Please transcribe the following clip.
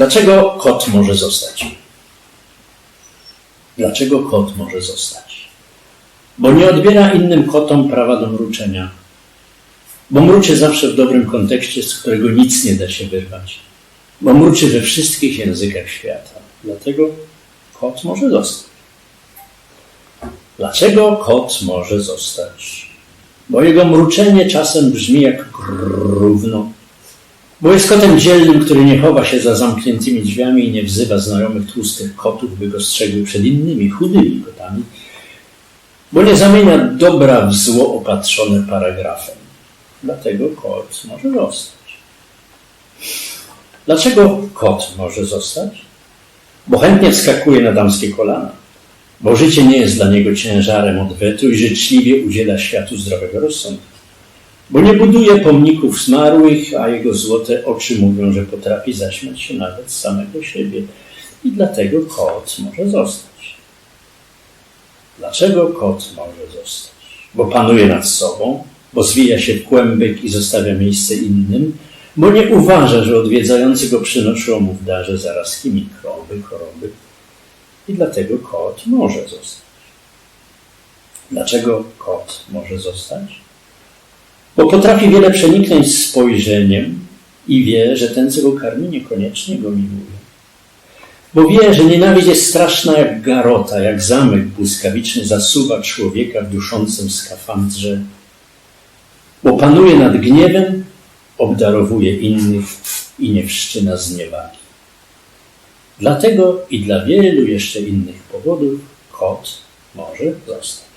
Dlaczego kot może zostać? Dlaczego kot może zostać? Bo nie odbiera innym kotom prawa do mruczenia. Bo mruczy zawsze w dobrym kontekście, z którego nic nie da się wyrwać. Bo mruczy we wszystkich językach świata. Dlatego kot może zostać. Dlaczego kot może zostać? Bo jego mruczenie czasem brzmi jak równo. Bo jest kotem dzielnym, który nie chowa się za zamkniętymi drzwiami i nie wzywa znajomych tłustych kotów, by go strzegły przed innymi chudymi kotami. Bo nie zamienia dobra w zło opatrzone paragrafem. Dlatego kot może zostać. Dlaczego kot może zostać? Bo chętnie wskakuje na damskie kolana bo życie nie jest dla niego ciężarem odwetu i życzliwie udziela światu zdrowego rozsądku. Bo nie buduje pomników zmarłych, a jego złote oczy mówią, że potrafi zaśmiać się nawet z samego siebie. I dlatego kot może zostać. Dlaczego kot może zostać? Bo panuje nad sobą, bo zwija się w kłębek i zostawia miejsce innym, bo nie uważa, że odwiedzający go przynoszą mu w darze zarazki mikroby, choroby, i dlatego kot może zostać. Dlaczego kot może zostać? Bo potrafi wiele przeniknąć spojrzeniem i wie, że ten, co go karmi, niekoniecznie go miłuje. Bo wie, że nienawiść jest straszna jak garota, jak zamek błyskawiczny zasuwa człowieka w duszącym skafandrze. Bo panuje nad gniewem, obdarowuje innych i nie wszczyna zniewagi. Dlatego i dla wielu jeszcze innych powodów kot może zostać.